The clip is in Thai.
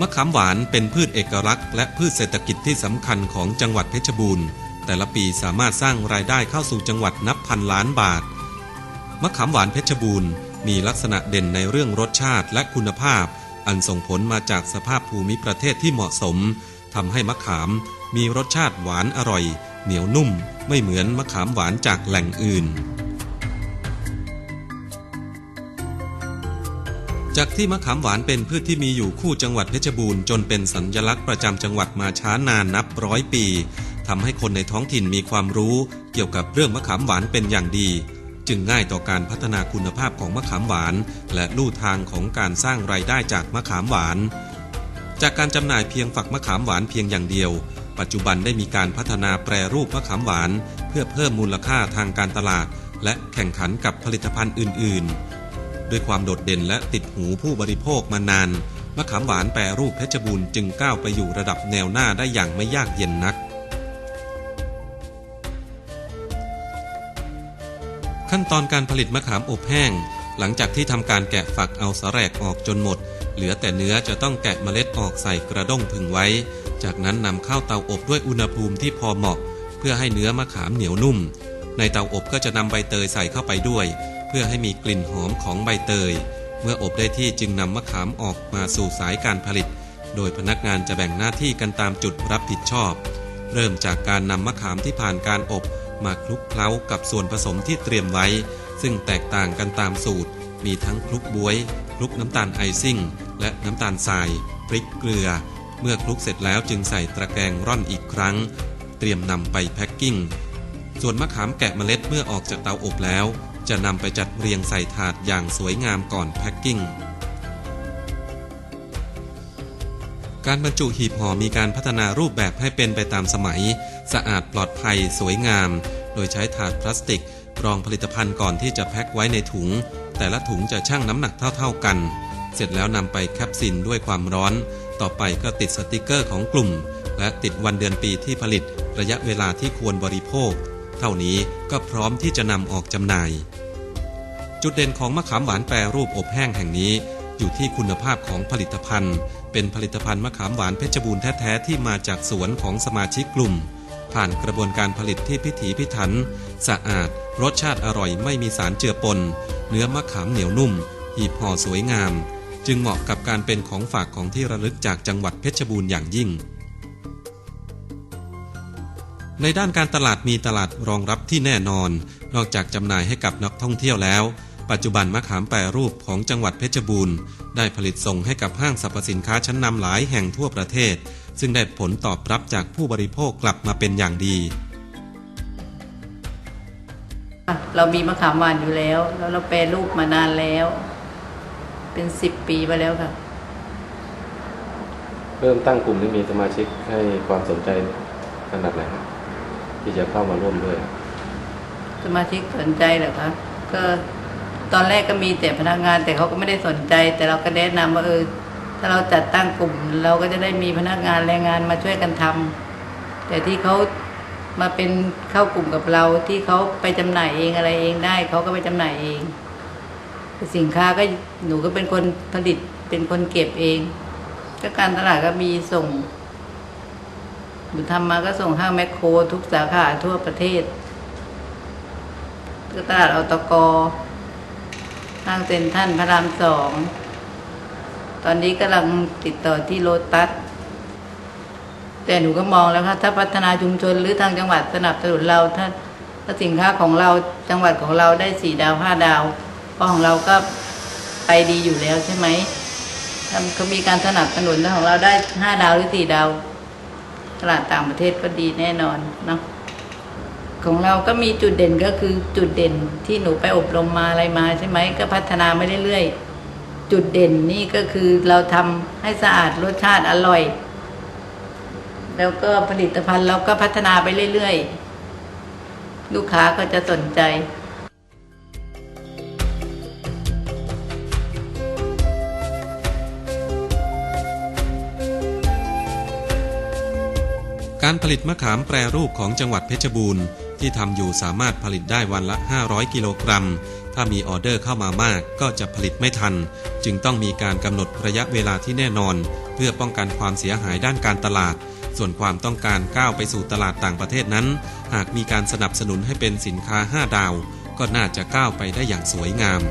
มะขามหวานเป็นพืชเอกลักษณ์ และพืชเศรษฐกิจที่สำคัญของจังหวัดเพชรบูรณ์ แต่ละปีสามารถสร้างรายได้เข้าสู่จังหวัดนับพันล้านบาท มะขามหวานเพชรบูรณ์มีลักษณะเด่นในเรื่องรสชาติและคุณภาพ อันส่งผลมาจากสภาพภูมิประเทศที่เหมาะสมทำให้มะขามมีรสชาติหวานอร่อย เหนียวนุ่ม ไม่เหมือนมะขามหวานจากแหล่งอื่น จากที่มะขามหวานเป็นพืชที่มีอยู่คู่จังหวัดเพชรบูรณ์จนเป็นสัญลักษณ์ประจำจังหวัดมาช้านานนับร้อยปีทำให้คนในท้องถิ่นมีความรู้เกี่ยวกับเรื่องมะขามหวานเป็นอย่างดี จึงง่ายต่อการพัฒนาคุณภาพของมะขามหวาน และลู่ทางของการสร้างรายได้จากมะขามหวาน จากการจำหน่ายเพียงฝักมะขามหวานเพียงอย่างเดียว ปัจจุบันได้มีการพัฒนาแปรรูปมะขามหวาน เพื่อเพิ่มมูลค่าทางการตลาด และแข่งขันกับผลิตภัณฑ์อื่น ๆ ด้วยความโดดเด่นและติดหูผู้บริโภคมานานมะขามหวานแปรรูปเพชรบูรณ์จึงก้าวไปอยู่ระดับแนวหน้าได้อย่างไม่ยากเย็นนัก ขั้นตอนการผลิตมะขามอบแห้ง หลังจากที่ทำการแกะฝักเอาสาแรกออกจนหมด เหลือแต่เนื้อจะต้องแกะเมล็ดออกใส่กระด้งผึ่งไว้ จากนั้นนำเข้าเตาอบด้วยอุณหภูมิที่พอเหมาะ เพื่อให้เนื้อมะขามเหนียวนุ่ม ในเตาอบก็จะนำใบเตยใส่เข้าไปด้วย เพื่อให้มีกลิ่นหอมของใบเตย เมื่ออบได้ที่จึงนำมะขามออกมาสู่สายการผลิต โดยพนักงานจะแบ่งหน้าที่กันตามจุดรับผิดชอบ เริ่มจากการนำมะขามที่ผ่านการอบ มาคลุกเคล้ากับส่วนผสมที่เตรียมไว้ ซึ่งแตกต่างกันตามสูตร มีทั้งคลุกบวย คลุกน้ำตาลไอซิ่ง และน้ำตาลทราย พริกเกลือ เมื่อคลุกเสร็จแล้วจึงใส่ตะแกรงร่อนอีกครั้ง เตรียมนำไปแพ็คกิ้งส่วนมะขามแกะเมล็ดเมื่อออกจากเตาอบแล้ว จะนำไปจัดเรียงใส่ถาดอย่างสวยงามก่อนแพ็คกิ้ง การบรรจุหีบห่อมีการพัฒนารูปแบบให้เป็นไปตามสมัย สะอาดปลอดภัยสวยงาม โดยใช้ถาดพลาสติก รองผลิตภัณฑ์ก่อนที่จะแพ็คไว้ในถุง แต่ละถุงจะชั่งน้ำหนักเท่า ๆกัน เสร็จแล้วนำไปแคปซิลด้วยความร้อน ต่อไปก็ติดสติกเกอร์ของกลุ่ม และติดวันเดือนปีที่ผลิตระยะเวลาที่ควรบริโภค เท่านี้ก็พร้อมที่จะนำออกจำหน่าย จุดเด่นของมะขามหวานแปรรูปอบแห้งแห่งนี้ อยู่ที่คุณภาพของผลิตภัณฑ์ เป็นผลิตภัณฑ์มะขามหวานเพชรบูรณ์แท้ๆที่มาจากสวนของสมาชิกกลุ่ม ผ่านกระบวนการผลิตที่พิถีพิถัน สะอาด รสชาติอร่อยไม่มีสารเจือปน เนื้อมะขามเหนียวนุ่ม หีบห่อสวยงาม จึงเหมาะกับการเป็นของฝากของที่ระลึกจากจังหวัดเพชรบูรณ์อย่างยิ่ง ในด้านการตลาดมีตลาดรองรับที่แน่นอน นอกจากจำหน่ายให้กับนักท่องเที่ยวแล้ว ปัจจุบันมะขามแปรรูปของจังหวัดเพชรบูรณ์ ได้ผลิตส่งให้กับห้างสรรพสินค้าชั้นนำหลายแห่งทั่วประเทศ ซึ่งได้ผลตอบรับจากผู้บริโภคกลับมาเป็นอย่างดี เรามีมะขามหวานอยู่แล้ว แล้วเราแปรรูปมานานแล้ว เป็นสิบปีมาแล้วค่ะ เริ่มตั้งกลุ่มที่มีสมาชิกให้ความสนใจขนาดไหนครับ ที่จะเข้ามาร่วมด้วย สมาชิกสนใจเหรอคะก็ตอนแรกก็มีแต่พนักงานแต่เขาก็ไม่ได้สนใจ แต่เราก็แนะนำว่าเออถ้าเราจัดตั้งกลุ่ม เราก็จะได้มีพนักงานแรงงานมาช่วยกันทำแต่ที่เขามาเป็นเข้ากลุ่มกับเราที่เขาไปจำหน่ายเองอะไรเองได้เขาก็ไปจำหน่ายเอง สินค้าก็หนูก็เป็นคนผลิตเป็นคนเก็บเองก็การตลาดก็มีส่ง หนูทำมาก็ส่งห้างแมคโครทุกสาขาทั่วประเทศตลาดอตกห้างเซ็นทรัลพระรามสอง ตอนนี้กำลังติดต่อที่โลตัส แต่หนูก็มองแล้วค่ะถ้าพัฒนาชุมชนหรือทางจังหวัดสนับสนุนเราถ้าถ้าสินค้าของเราจังหวัดของเราได้สี่ดาวห้าดาวเพราะของเราก็ไปดีอยู่แล้วใช่ไหมถ้าเขามีการสนับสนุนถ้าของเราได้ห้าดาวหรือสี่ดาว ตลาดต่างประเทศก็ดีแน่นอนเนาะของเราก็มีจุดเด่นก็คือจุดเด่นที่หนูไปอบรมมาอะไรมาใช่ไหมก็พัฒนาไม่เรื่อยๆจุดเด่นนี่ก็คือเราทำให้สะอาดรสชาติอร่อย แล้วก็ผลิตภัณฑ์เราก็พัฒนาไปเรื่อยๆ ลูกค้าก็จะสนใจ การผลิตมะขามแปรรูปของจังหวัดเพชรบูรณ์ ที่ทำอยู่สามารถผลิตได้วันละ 500 กิโลกรัม ถ้ามีออเดอร์เข้ามามากก็จะผลิตไม่ทัน จึงต้องมีการกำหนดระยะเวลาที่แน่นอน เพื่อป้องกันความเสียหายด้านการตลาด ส่วนความต้องการก้าวไปสู่ตลาดต่างประเทศนั้น หากมีการสนับสนุนให้เป็นสินค้า 5 ดาว ก็น่าจะก้าวไปได้อย่างสวยงาม